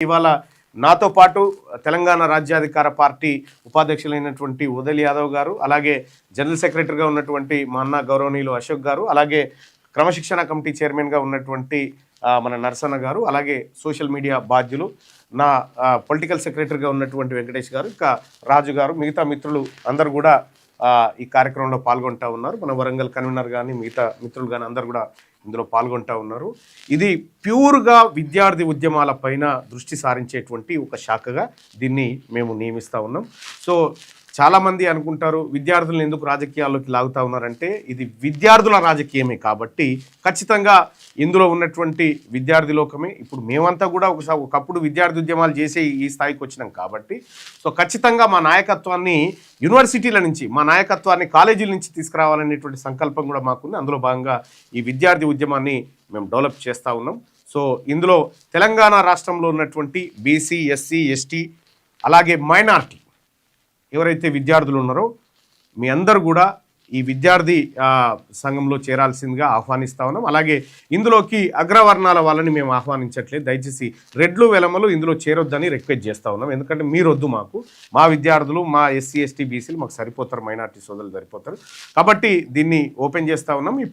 ఇవాళ నాతో పాటు తెలంగాణ రాజ్యాధికార పార్టీ ఉపాధ్యక్షులైనటువంటి ఉదయ్ యాదవ్ గారు అలాగే జనరల్ సెక్రటరీగా ఉన్నటువంటి మా అన్న గౌరవనీయులు అశోక్ గారు అలాగే క్రమశిక్షణ కమిటీ చైర్మన్గా ఉన్నటువంటి మన నరసన్న గారు అలాగే సోషల్ మీడియా బాధ్యులు నా పొలిటికల్ సెక్రటరీగా ఉన్నటువంటి వెంకటేష్ గారు ఇంకా రాజు గారు మిగతా మిత్రులు అందరు కూడా ఈ కార్యక్రమంలో పాల్గొంటా ఉన్నారు. మన వరంగల్ కన్వీనర్ కానీ మిగతా మిత్రులు కానీ అందరు కూడా ఇందులో పాల్గొంటా ఉన్నారు. ఇది ప్యూర్గా విద్యార్థి ఉద్యమాల పైన దృష్టి సారించేటువంటి ఒక శాఖగా దీన్ని మేము నియమిస్తూ ఉన్నాం. సో చాలామంది అనుకుంటారు విద్యార్థులను ఎందుకు రాజకీయాల్లోకి లాగుతా ఉన్నారంటే ఇది విద్యార్థుల రాజకీయమే కాబట్టి ఖచ్చితంగా ఇందులో ఉన్నటువంటి విద్యార్థి లోకమే. ఇప్పుడు మేమంతా కూడా ఒకసారి ఒకప్పుడు విద్యార్థి ఉద్యమాలు చేసే ఈ స్థాయికి వచ్చినాం కాబట్టి సో ఖచ్చితంగా మా నాయకత్వాన్ని యూనివర్సిటీల నుంచి మా నాయకత్వాన్ని కాలేజీల నుంచి తీసుకురావాలనేటువంటి సంకల్పం కూడా మాకుంది. అందులో భాగంగా ఈ విద్యార్థి ఉద్యమాన్ని మేము డెవలప్ చేస్తూ ఉన్నాం. సో ఇందులో తెలంగాణ రాష్ట్రంలో ఉన్నటువంటి బీసీ ఎస్సీ ఎస్టీ అలాగే మైనార్టీ ఎవరైతే విద్యార్థులు ఉన్నారో మీ అందరు కూడా ఈ విద్యార్థి సంఘంలో చేరాల్సిందిగా ఆహ్వానిస్తా ఉన్నాం. అలాగే ఇందులోకి అగ్రవర్ణాల వాళ్ళని మేము ఆహ్వానించట్లేదు. దయచేసి రెడ్లు వెలమలు ఇందులో చేరొద్దని రిక్వెస్ట్ చేస్తా ఉన్నాం. ఎందుకంటే మీరొద్దు మాకు. మా విద్యార్థులు మా ఎస్సీ ఎస్టీ బీసీలు మాకు సరిపోతారు మైనార్టీ సోదరులు సరిపోతారు. కాబట్టి దీన్ని ఓపెన్ చేస్తా ఉన్నాం. ఇప్పుడు